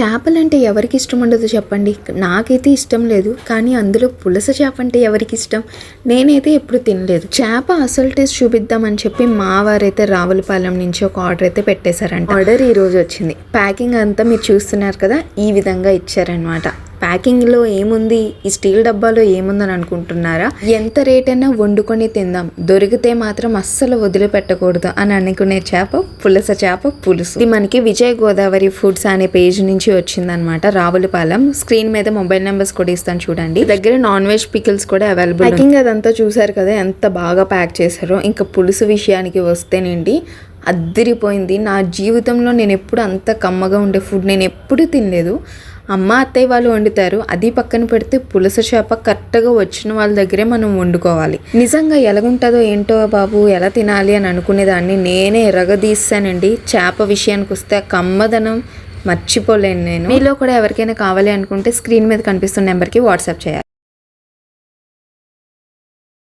చేపలంటే ఎవరికి ఇష్టం ఉండదు చెప్పండి. నాకైతే ఇష్టం లేదు కానీ అందులో పులస చేప అంటే ఎవరికి ఇష్టం? నేనైతే ఎప్పుడు తినలేదు. చేప అసలు టేస్ట్ చూపిద్దామని చెప్పి మా వారైతే రావులపాలెం నుంచి ఒక ఆర్డర్ అయితే పెట్టేశారంట. ఆర్డర్ ఈ రోజు వచ్చింది. ప్యాకింగ్ అంతా మీరు చూస్తున్నారు కదా ఈ విధంగా ఇచ్చారనమాట ప్యాకింగ్లో ఏముంది? ఈ స్టీల్ డబ్బాలో ఏముందని అనుకుంటున్నారా? ఎంత రేట్ అయినా వండుకొని తిందాం. దొరికితే మాత్రం అస్సలు వదిలిపెట్టకూడదు అని అనుకునే చేప పులస చేప పులుసు. ఇది మనకి విజయ్ గోదావరి ఫుడ్స్ అనే పేజ్ నుంచి వచ్చిందనమాట రావులపాలెం. స్క్రీన్ మీద మొబైల్ నెంబర్స్ కూడా ఇస్తాను చూడండి. దగ్గర నాన్ వెజ్ పికిల్స్ కూడా అవైలబుల్ ప్యాకింగ్ అదంతా చూసారు కదా ఎంత బాగా ప్యాక్ చేశారో. ఇంకా పులుసు విషయానికి వస్తేనండి అద్దిరిపోయింది. నా జీవితంలో నేను ఎప్పుడు అంత కమ్మగా ఉండే ఫుడ్ నేను ఎప్పుడు తినలేదు. అమ్మ అత్తయ్య వాళ్ళు వండుతారు. అది పక్కన పెడితే పులస చేప కరెక్ట్గా వచ్చిన వాళ్ళ దగ్గరే మనం వండుకోవాలి. నిజంగా ఎలాగుంటుందో ఏంటో బాబు ఎలా తినాలి అని అనుకునేదాన్ని నేనే ఎరగదీస్తానండి చేప విషయానికి వస్తే ఆ కమ్మదనం మర్చిపోలేను నేను. మీలో కూడా ఎవరికైనా కావాలి అనుకుంటే స్క్రీన్ మీద కనిపిస్తున్న నెంబర్కి వాట్సాప్ చేయాలి.